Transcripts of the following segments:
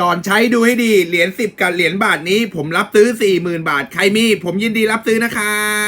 ก่อนใช้ดูให้ดีเหรียญสิบกับเหรียญบาทนี้ ผมรับซื้อสี่หมื่นบาท ใครมี ผมยินดีรับซื้อนะครับ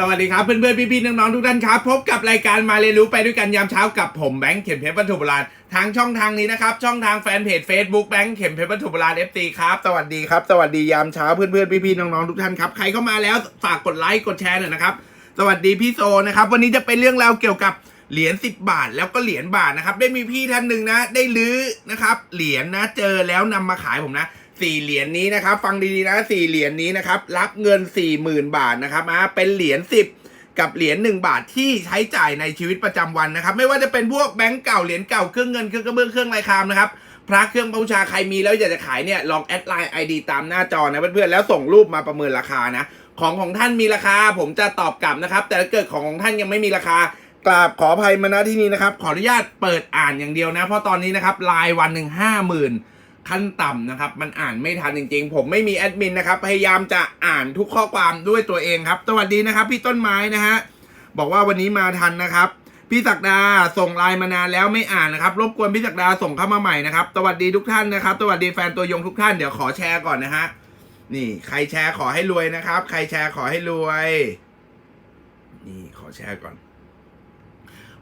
สวัสดีครับเพื่อนๆพี่ๆน้องๆทุกท่านครับ พบกับรายการมาเรียนรู้ไปด้วยกันยามเช้ากับผมแบงค์เข็มเพชรวัตถุโบราณทางช่องทางนี้นะครับ ช่องทางแฟนเพจ Facebook แบงค์เข็มเพชรวัตถุโบราณ FT ครับสวัสดีครับ สวัสดียามเช้าเพื่อนๆพี่ๆน้องๆทุกท่านครับ ใครเข้ามาแล้วฝากกดไลค์กดแชร์หน่อยนะครับ สวัสดีพี่โซนะครับ วันนี้จะเป็นเรื่องราวเกี่ยวกับเหรียญ10 บาทแล้วก็เหรียญบาทนะครับ ได้มีพี่ท่านหนึ่งนะ ได้ลื้อนะครับเหรียญนะเจอแล้วนำมาขายผมนะ สี่เหรียญนี้นะครับ ฟังดีๆนะสี่เหรียญนี้นะครับ รับเงิน40,000บาทนะครับมาเป็นเหรียญ10กับเหรียญ1บาทที่ใช้จ่ายในชีวิตประจำวันนะครับ ไม่ว่าจะเป็นพวกแบงก์เก่าเหรียญเก่าเครื่องเงินเครื่องกระเบื้องเครื่องลายคามนะครับพระเครื่องบูชาใครมีแล้วอยากจะขายเนี่ยลองแอดไลน์ไอดีตามหน้าจอนะเพื่อนๆแล้วส่งรูปมาประเมินราคานะ ของของท่านมีราคา ผมจะตอบกลับนะครับ แต่ถ้าเกิดของของท่านยังไม่มีราคากราบขออภัยมาณที่นี้นะครับ ขออนุญาตเปิดอ่านอย่างเดียวนะ เพราะตอนนี้นะครับรายวันหนึ่งห้าหมื่น ขั้นต่ำนะครับ มันอ่านไม่ทันจริง ๆ ผมไม่มีแอดมินนะครับ พยายามจะอ่านทุกข้อความด้วยตัวเองครับ สวัสดีนะครับพี่ต้นไม้นะฮะ บอกว่าวันนี้มาทันนะครับ พี่ศักดาส่งไลน์มานานแล้วไม่อ่านนะครับ รบกวนพี่ศักดาส่งเข้ามาใหม่นะครับ สวัสดีทุกท่านนะครับ สวัสดีแฟนตัวยงทุกท่าน เดี๋ยวขอแชร์ก่อนนะฮะ นี่ ใครแชร์ขอให้รวยนะครับ ใครแชร์ขอให้รวย นี่ขอแชร์ก่อน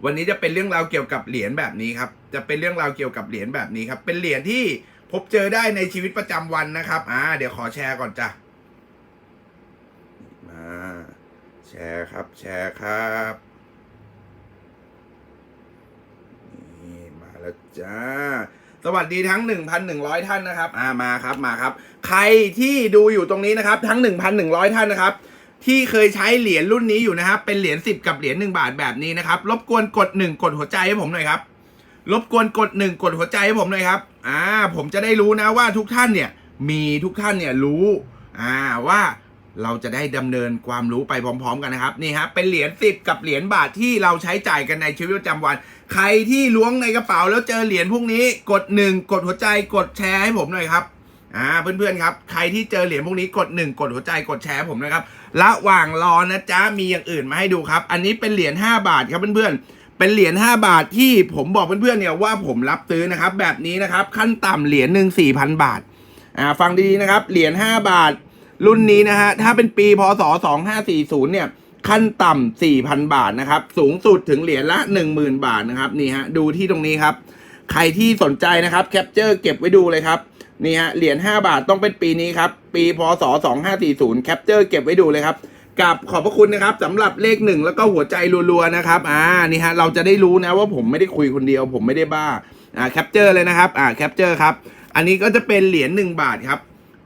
วันนี้จะเป็นเรื่องราวเกี่ยวกับเหรียญแบบนี้ครับ จะเป็นเรื่องราวเกี่ยวกับเหรียญแบบนี้ครับ เป็นเหรียญที่ พบเจอได้ในชีวิตประจำวันนะครับ อ่า เดี๋ยวขอแชร์ก่อนจ้ะมาแชร์ครับ แชร์ครับนี่มาแล้วจ้าสวัสดีทั้ง 1,100 ท่านนะครับ อ่ามาครับมาครับ ใครที่ดูอยู่ตรงนี้นะครับ ทั้ง 1,100 ท่านนะครับ ที่เคยใช้เหรียญรุ่นนี้อยู่นะครับ เป็นเหรียญ10 กับเหรียญ1บาทแบบนี้นะครับ รบกวนกด 1 กดหัวใจให้ผมหน่อยครับ รบกวนกด1กดหัวใจให้ผมหน่อยครับ อ่า ผมจะได้รู้นะว่าทุกท่านเนี่ย มีทุกท่านเนี่ยรู้ อ่า ว่าเราจะได้ดำเนินความรู้ไปพร้อม ๆ กันนะครับ นี่ฮะ เป็นเหรียญ10กับเหรียญบาทที่เราใช้จ่ายกันในชีวิตประจำวัน ใครที่ล้วงในกระเป๋าแล้วเจอเหรียญพวกนี้ กด1กดหัวใจ กดแชร์ให้ผมหน่อยครับอ่าเพื่อนๆครับใครที่เจอเหรียญพวกนี้กด1กดหัวใจกดแชร์ผมนะครับระหว่างรอนะจ๊ะมีอย่างอื่นมาให้ดูครับ อันนี้เป็นเหรียญ5บาทครับเพื่อนๆ เป็นเหรียญ5บาทที่ผมบอกเพื่อนๆเนี่ยว่าผมรับซื้อนะครับ แบบนี้นะครับขั้นต่ำเหรียญหนึ่ง4,000บาทอ่าฟังดีๆนะครับ เหรียญ5บาท รุ่นนี้นะฮะถ้าเป็นปีพศ2540เนี่ยขั้นต่ำ4,000 บาทนะครับ สูงสุดถึงเหรียญละ 10,000 บาทนะครับนี่ฮะดูที่ตรงนี้ครับ ใครที่สนใจนะครับแคปเจอร์เก็บไว้ดูเลยครับนี่ฮะเหรียญ5บาทต้องเป็นปีนี้ครับ ปีพศ2540แคปเจอร์เก็บไว้ดูเลยครับ กับขอบพระคุณนะครับสำหรับเลขหนึ่งแล้วก็หัวใจรัวๆนะครับอ่านี่ฮะเราจะได้รู้นะว่าผมไม่ได้คุยคนเดียว ผมไม่ได้บ้าอ่าแคปเจอร์เลยนะครับอ่าแคปเจอร์ครับอันนี้ก็จะเป็นเหรียญ1บาทครับ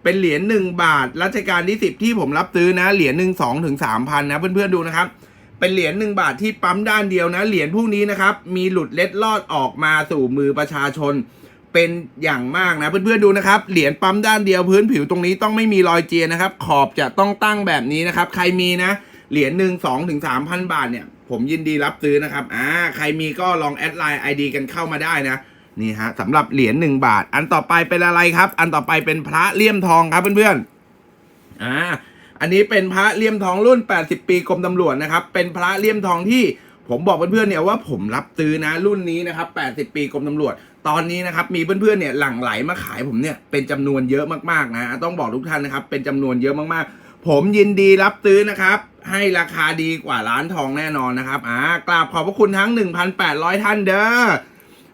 เป็นเหรียญ1บาทรัชกาลที่10ที่ผมรับซื้อนะเหรียญหนึ่งสองถึงสามพันนะเพื่อนๆดูนะครับเป็นเหรียญ1บาทที่ปั๊มด้านเดียวนะเหรียญพวกนี้นะครับมีหลุดเล็ดลอดออกมาสู่มือประชาชน เป็นอย่างมากนะเพื่อนๆดูนะครับ เหรียญปั๊มด้านเดียวพื้นผิวตรงนี้ต้องไม่มีรอยเจียนะครับ ขอบจะต้องตั้งแบบนี้นะครับ ใครมีนะ เหรียญหนึ่งสองถึงสามพันบาทเนี่ย ผมยินดีรับซื้อนะครับอ่าใครมีก็ลองแอดไลน์ไอดีกันเข้ามาได้นะนี่ฮะสำหรับเหรียญหนึ่งบาท อันต่อไปเป็นอะไรครับ อันต่อไปเป็นพระเลี่ยมทองครับเพื่อนๆอ่าอันนี้เป็นพระเลี่ยมทองรุ่น 80 ปีกรมตำรวจนะครับ เป็นพระเลี่ยมทองที่ ผมบอกเพื่อนๆเนี่ยว่าผมรับซื้อนะรุ่นนี้นะครับ 80 ปีกรมตำรวจ ตอนนี้นะครับมีเพื่อนๆเนี่ยหลั่งไหลมาขายผมเนี่ยเป็นจำนวนเยอะมากๆนะต้องบอกทุกท่านนะครับเป็นจำนวนเยอะมากๆ ผมยินดีรับซื้อนะครับ ให้ราคาดีกว่าร้านทองแน่นอนนะครับอ่ากราบขอบพระคุณทั้ง 1,800 ท่านเด้อ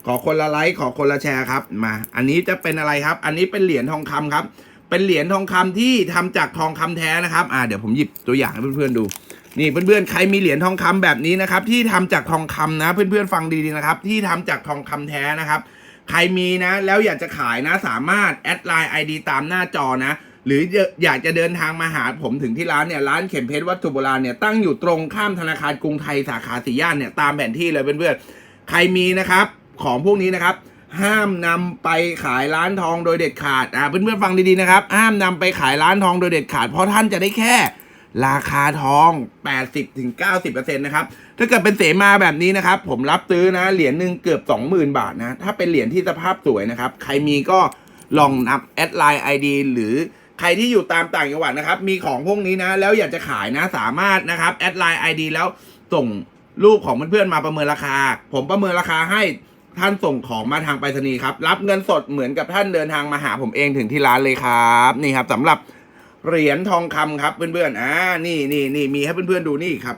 ขอคนละไลค์ขอคนละแชร์ครับมา อันนี้จะเป็นอะไรครับ อันนี้เป็นเหรียญทองคำครับ เป็นเหรียญทองคำที่ทำจากทองคำแท้นะครับอ่าเดี๋ยวผมหยิบตัวอย่างให้เพื่อนๆดู นี่เพื่อนๆใครมีเหรียญทองคำแบบนี้นะครับ ที่ทำจากทองคำนะ เพื่อนๆฟังดีๆนะครับ ที่ทำจากทองคำแท้นะครับ ใครมีนะ แล้วอยากจะขายนะ สามารถแอดไลน์ ID ตามหน้าจอนะหรืออยากจะเดินทางมาหาผมถึงที่ร้านเนี่ยร้านเข็มเพชรวัตถุโบราณเนี่ยตั้งอยู่ตรงข้ามธนาคารกรุงไทยสาขาสีย่านเนี่ยตามแผนที่เลยเพื่อนๆใครมีนะครับของพวกนี้นะครับ ห้ามนำไปขายร้านทองโดยเด็ดขาดอ่าเพื่อนๆฟังดีๆนะครับ ห้ามนำไปขายร้านทองโดยเด็ดขาด เพราะท่านจะได้แค่ราคาทอง 80-90%นะครับถ้าเกิดเป็นเสมาแบบนี้นะครับ ผมรับซื้อนะเหรียญหนึ่งเกือบ 20,000 บาทนะ ถ้าเป็นเหรียญที่สภาพสวยนะครับ ใครมีก็ลองนับแอดไลน์ ID หรือใครที่อยู่ตามต่างจังหวัดนะครับ มีของพวกนี้นะ แล้วอยากจะขายนะสามารถนะครับแอดไลน์ ID แล้วส่งรูปของเพื่อนๆมาประเมินราคา ผมประเมินราคาให้ ท่านส่งของมาทางไปรษณีย์ครับ รับเงินสดเหมือนกับท่านเดินทางมาหาผมเองถึงที่ร้านเลยครับ นี่ครับสำหรับเหรียญทองคำครับเพื่อนๆอ่านี่นี่นี่มีให้เพื่อนๆดูนี่ครับ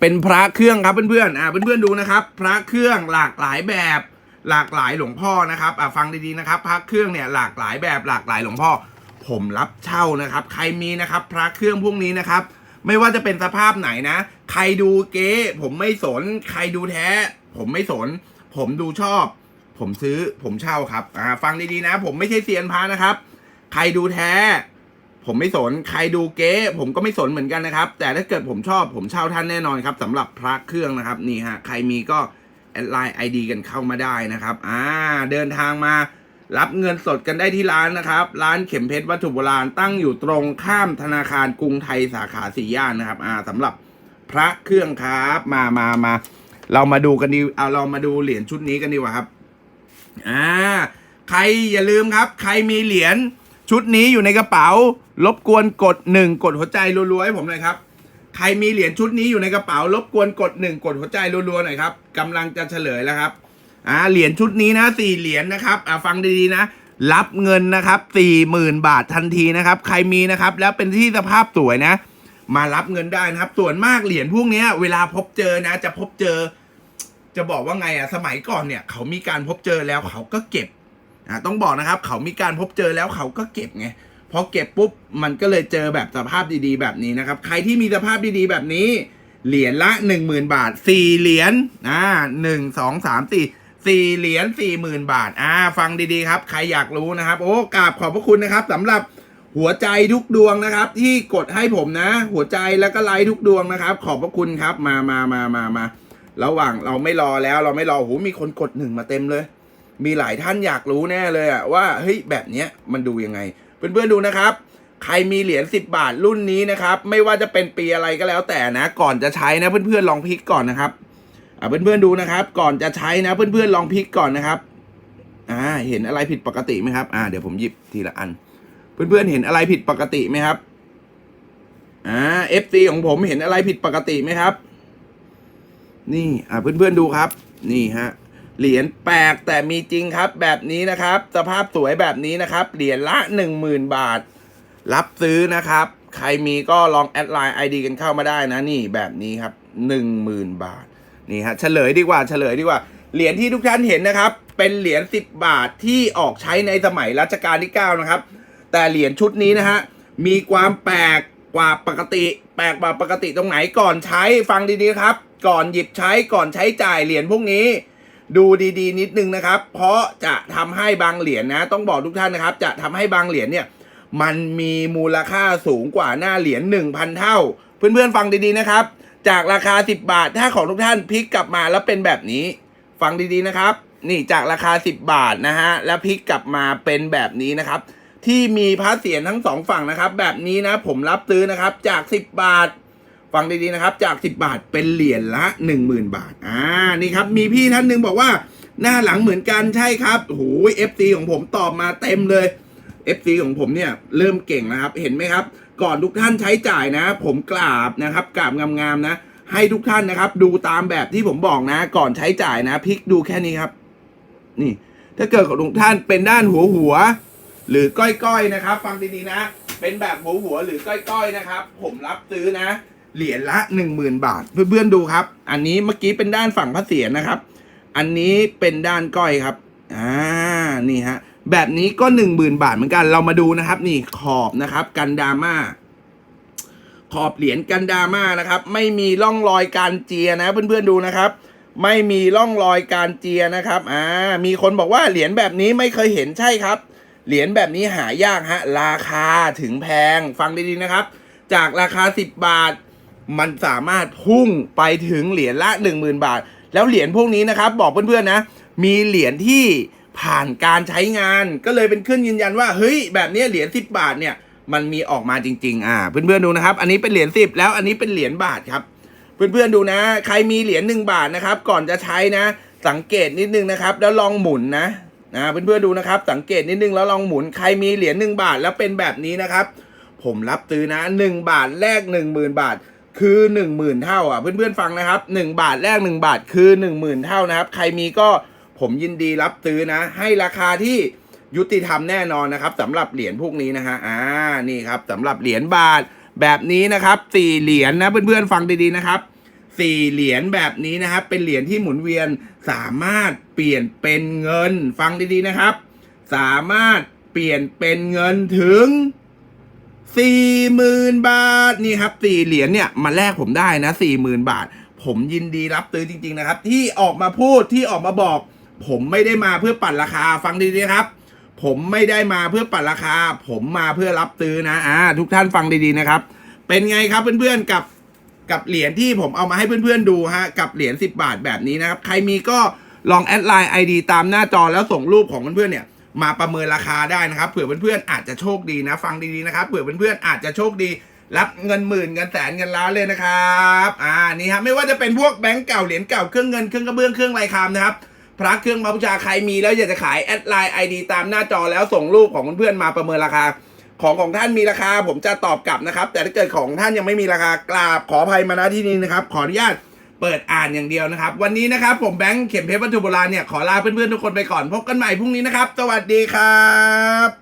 เป็นพระเครื่องครับเพื่อนๆอ่าเพื่อนๆดูนะครับ พระเครื่องหลากหลายแบบหลากหลายหลวงพ่อนะครับอ่าฟังดีๆนะครับ พระเครื่องเนี่ยหลากหลายแบบหลากหลายหลวงพ่อ ผมรับเช่านะครับ ใครมีนะครับ พระเครื่องพวกนี้นะครับไม่ว่าจะเป็นสภาพไหนนะ ใครดูเก๊ผมไม่สน ใครดูแท้ ผมไม่สน ผมดูชอบ ผมซื้อผมเช่าครับอ่าฟังดีๆนะ ผมไม่ใช่เซียนพระนะครับ ใครดูแท้ ผมไม่สนใครดูเก๊ผมก็ไม่สนเหมือนกันนะครับ แต่ถ้าเกิดผมชอบผมเช่าท่านแน่นอนครับสำหรับพระเครื่องนะครับนี่ฮะใครมีก็แอดไลน์ไอดีกันเข้ามาได้นะครับ อ่า เดินทางมารับเงินสดกันได้ที่ร้านนะครับ ร้านเข็มเพชรวัตถุโบราณตั้งอยู่ตรงข้ามธนาคารกรุงไทยสาขาสี่ย่านนะครับ อ่าสำหรับพระเครื่องครับ มามามา เรามาดูกันดีเอาเรามาดูเหรียญชุดนี้กันดีกว่าครับอ่าใครอย่าลืมครับ ใครมีเหรียญชุดนี้อยู่ในกระเป๋า รบกวนกดหนึ่งกดหัวใจรัวๆให้ผมหน่อยครับใครมีเหรียญชุดนี้อยู่ในกระเป๋า รบกวนกดหนึ่งกดหัวใจรัวๆหน่อยครับกำลังจะเฉลยแล้วครับอ่าเหรียญชุดนี้นะสี่เหรียญนะครับอ่าฟังดีๆนะ รับเงินนะครับสี่หมื่นบาททันทีนะครับ ใครมีนะครับ แล้วเป็นที่สภาพสวยนะ มารับเงินได้นะครับ ส่วนมากเหรียญพวกนี้เวลาพบเจอนะ จะพบเจอ จะบอกว่าไงอะสมัยก่อนเนี่ย เขามีการพบเจอแล้วเขาก็เก็บอ่าต้องบอกนะครับ เขามีการพบเจอแล้วเขาก็เก็บไงพอเก็บปุ๊บมันก็เลยเจอแบบสภาพดีๆ แบบนี้นะครับ ใครที่มีสภาพดีๆ แบบนี้ เหรียญละหนึ่งหมื่นบาทสี่เหรียญอ่าหนึ่งสองสามสี่สี่เหรียญสี่หมื่นบาท อ่า ฟังดีๆ ครับ ใครอยากรู้นะครับ โอ้กราบขอบพระคุณนะครับสำหรับ หัวใจทุกดวงนะครับ ที่กดให้ผมนะ หัวใจแล้วก็ไลค์ทุกดวงนะครับ ขอบพระคุณครับมามามามามาระหว่างเราไม่รอแล้วเราไม่รอโหมีคนกดหนึ่งมาเต็มเลย มีหลายท่านอยากรู้แน่เลยอะว่าเฮ้ยแบบเนี้ยมันดูยังไง เพื่อนๆดูนะครับ ใครมีเหรียญ10 บาทรุ่นนี้นะครับ ไม่ว่าจะเป็นปีอะไรก็แล้วแต่นะ ก่อนจะใช้นะเพื่อนๆลองพลิกก่อนนะครับอ่าเพื่อนๆดูนะครับ ก่อนจะใช้นะ เพื่อนๆลองพลิกก่อนนะครับอ่าเห็นอะไรผิดปกติไหมครับ อ่าเดี๋ยวผมหยิบทีละอัน เพื่อนๆเห็นอะไรผิดปกติไหมครับ อ่า FC ของผมเห็นอะไรผิดปกติไหมครับ นี่ อ่าเพื่อนๆดูครับ นี่ฮะ เหรียญแปลกแต่มีจริงครับ แบบนี้นะครับ สภาพสวยแบบนี้นะครับ เหรียญละหนึ่งหมื่นบาท รับซื้อนะครับ ใครมีก็ลองแอดไลน์ไอดีกันเข้ามาได้นะ นี่แบบนี้ครับหนึ่งหมื่นบาท นี่ฮะ เฉลยดีกว่า เฉลยดีกว่า เหรียญที่ทุกท่านเห็นนะครับ เป็นเหรียญ10บาทที่ออกใช้ในสมัยรัชกาลที่9นะครับ แต่เหรียญชุดนี้นะฮะมีความแปลกกว่าปกติ แปลกกว่าปกติตรงไหนก่อนใช้ฟังดีๆครับ ก่อนหยิบใช้ก่อนใช้จ่ายเหรียญพวกนี้ ดูดีๆ นิดนึงนะครับ เพราะจะทำให้บางเหรียญนะ ต้องบอกทุกท่านนะครับ จะทำให้บางเหรียญเนี่ยมันมีมูลค่าสูงกว่าหน้าเหรียญ1,000 เท่า เพื่อนๆฟังดีๆนะครับ จากราคา 10 บาทถ้าของทุกท่านพลิกกลับมาแล้วเป็นแบบนี้ ฟังดีๆนะครับ นี่จากราคา 10 บาทนะฮะแล้วพลิกกลับมาเป็นแบบนี้นะครับ ที่มีพระเศียรทั้งสองฝั่งนะครับ แบบนี้นะผมรับซื้อนะครับ จาก 10 บาท ฟังดีๆนะครับ จาก 10 บาทเป็นเหรียญละ 10,000 บาท อ่านี่ครับ มีพี่ท่านหนึ่งบอกว่าหน้าหลังเหมือนกันใช่ครับโอ้โหเอฟซีของผมตอบมาเต็มเลย FC ของผมเนี่ยเริ่มเก่งนะครับ เห็นไหมครับ ก่อนทุกท่านใช้จ่ายนะ ผมกราบนะครับกราบงามๆนะ ให้ทุกท่านนะครับ ดูตามแบบที่ผมบอกนะ ก่อนใช้จ่ายนะพลิกดูแค่นี้ครับ นี่ ถ้าเกิดของทุกท่านเป็นด้านหัวหัว หรือก้อยๆนะครับ ฟังดีๆนะ เป็นแบบหัวหัวหรือก้อยๆนะครับ ผมรับซื้อนะ เหรียญละหนึ่งหมื่นบาท เพื่อนๆดูครับ อันนี้เมื่อกี้เป็นด้านฝั่งพระเศียรนะครับ อันนี้เป็นด้านก้อยครับอ่านี่ฮะแบบนี้ก็หนึ่งหมื่นบาทเหมือนกันเรามาดูนะครับ นี่ขอบนะครับกันดาม่าขอบเหรียญกันดาม่านะครับ ไม่มีร่องรอยการเจียนะ เพื่อนๆดูนะครับ ไม่มีร่องรอยการเจียนะครับอ่ามีคนบอกว่าเหรียญแบบนี้ไม่เคยเห็นใช่ครับ เหรียญแบบนี้หายากฮะ ราคาถึงแพงฟังดีๆนะครับ จากราคา 10 บาท มันสามารถพุ่งไปถึงเหรียญละ 10,000 บาท แล้วเหรียญพวกนี้นะครับ บอกเพื่อนๆนะ มีเหรียญที่ผ่านการใช้งานก็เลยเป็นเครื่องยืนยันว่าเฮ้ยแบบนี้เหรียญสิบบาทเนี่ยมันมีออกมาจริง ๆ อ่า เพื่อนๆดูนะครับ อันนี้เป็นเหรียญสิบแล้วอันนี้เป็นเหรียญบาทครับ เพื่อนๆดูนะ ใครมีเหรียญหนึ่งบาทนะครับ ก่อนจะใช้นะ สังเกตนิดนึงนะครับ แล้วลองหมุนนะ นะเพื่อนๆดูนะครับ สังเกตนิดนึงแล้วลองหมุนใครมีเหรียญหนึ่งบาทแล้วเป็นแบบนี้นะครับ ผมรับซื้อนะหนึ่งบาทแลกหนึ่งหมื่นบาท คือหนึ่งหมื่นเท่าอะเพื่อนๆฟังนะครับหนึ่งบาทแลกหนึ่งบาทคือหนึ่งหมื่นเท่านะครับ ใครมีก็ผมยินดีรับซื้อนะ ให้ราคาที่ยุติธรรมแน่นอนนะครับสำหรับเหรียญพวกนี้นะฮะอ่านี่ครับสำหรับเหรียญบาทแบบนี้นะครับสี่เหรียญนะเพื่อนๆฟังดีๆนะครับ สี่เหรียญแบบนี้นะครับ เป็นเหรียญที่หมุนเวียนสามารถเปลี่ยนเป็นเงินฟังดีๆนะครับ สามารถเปลี่ยนเป็นเงินถึงสี่หมื่นบาทนี่ครับสี่เหรียญเนี่ยมาแลกผมได้นะสี่หมื่นบาท ผมยินดีรับซื้อจริง ๆนะครับ ที่ออกมาพูดที่ออกมาบอก ผมไม่ได้มาเพื่อปั่นราคาฟังดีๆครับ ผมไม่ได้มาเพื่อปั่นราคา ผมมาเพื่อรับซื้อนะอ่าทุกท่านฟังดีๆนะครับ เป็นไงครับเพื่อนๆกับ กับเหรียญที่ผมเอามาให้เพื่อนๆดูฮะกับเหรียญ10 บาทแบบนี้นะครับ ใครมีก็ลองแอดไลน์ ID ตามหน้าจอแล้วส่งรูปของเพื่อนๆเนี่ยมาประเมินราคาได้นะครับเผื่อเพื่อนๆอาจจะโชคดีนะฟังดีๆนะครับเผื่อเพื่อนๆอาจจะโชคดี รับเงินหมื่นเงินแสนเงินล้านเลยนะครับอ่านี่ฮะไม่ว่าจะเป็นพวกแบงก์เก่าเหรียญเก่าเครื่องเงินเครื่องกระเบื้องเครื่องลายคามนะครับพระเครื่องมาบูชาใครมีแล้วอยากจะขายแอดไลน์ ID ตามหน้าจอแล้วส่งรูปของเพื่อนๆมาประเมินราคา ของของท่านมีราคา ผมจะตอบกลับนะครับ แต่ถ้าเกิดของท่านยังไม่มีราคากราบขออภัยมาณที่นี้นะครับ ขออนุญาตเปิดอ่านอย่างเดียวนะครับ วันนี้นะครับผมแบงค์เข็มเพชรวัตถุโบราณเนี่ยขอลาเพื่อนๆทุกคนไปก่อนพบกันใหม่พรุ่งนี้นะครับ สวัสดีครับ